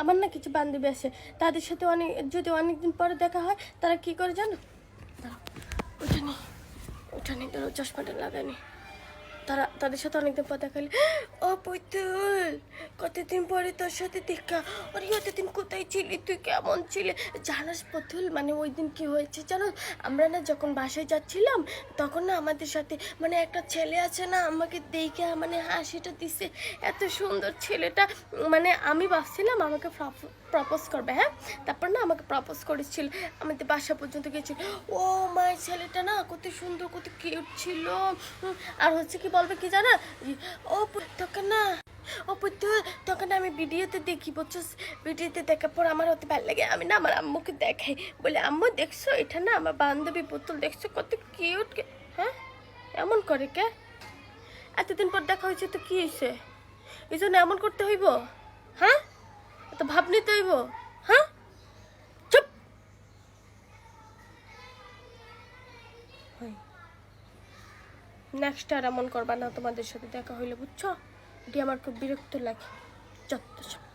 আমার না কিছু বান্ধবী আছে। তাদের সাথে অনেক যদি অনেকদিন পরে দেখা হয় তারা কি করে জানো? দাঁড়াও, ওটা নেই দাঁড়াও চশমাটা লাগানি তারা, তাদের সাথে অনেকদিন পর দেখালে ও পৈতুল, কতদিন পরে তোর সাথে দেখা? আরে, এতদিন কোথায় ছিলি? তুই কেমন ছিলে? জানাস পথুল মানে ওই দিন কি হয়েছে জানো? আমরা না যখন বাসায় যাচ্ছিলাম, তখন না আমাদের সাথে মানে একটা ছেলে আছে না, আমাকে দেখে মানে হাসিটা দিছে। এত সুন্দর ছেলেটা মানে আমি ভাবছিলাম আমাকে প্রপোজ করবে হ্যাঁ? তারপর না আমাকে প্রপোজ করেছিল। আমাদের বাসা পর্যন্ত গেছিল। ও, মায়ের ছেলেটা না কত সুন্দর, কত কিউট ছিল। আর হচ্ছে কি বলবে কি জানা? ও তোকে না, ও পুতুল তোকে না আমি ভিডিওতে দেখি বুঝছ ভিডিওতে দেখার পর আমার হতে ভালো লাগে। আমি না আমার আম্মুকে দেখাই। বলে, আম্মু, দেখছ? এটা না আমার বান্ধবী পুতুল, দেখছ? কত কিউট হ্যাঁ? এমন করে কে? এতদিন পর দেখা হয়েছে, তো কি হয়েছে? এই জন্য এমন করতে হইব? হ্যাঁ? তো ভাব নিতে হইব? হ্যাঁ? চুপ! নেক্সট আর এমন করবা না, তোমাদের সাথে দেখা হইলে বুঝছ? এটি আমার খুব বিরক্ত লাগে। যত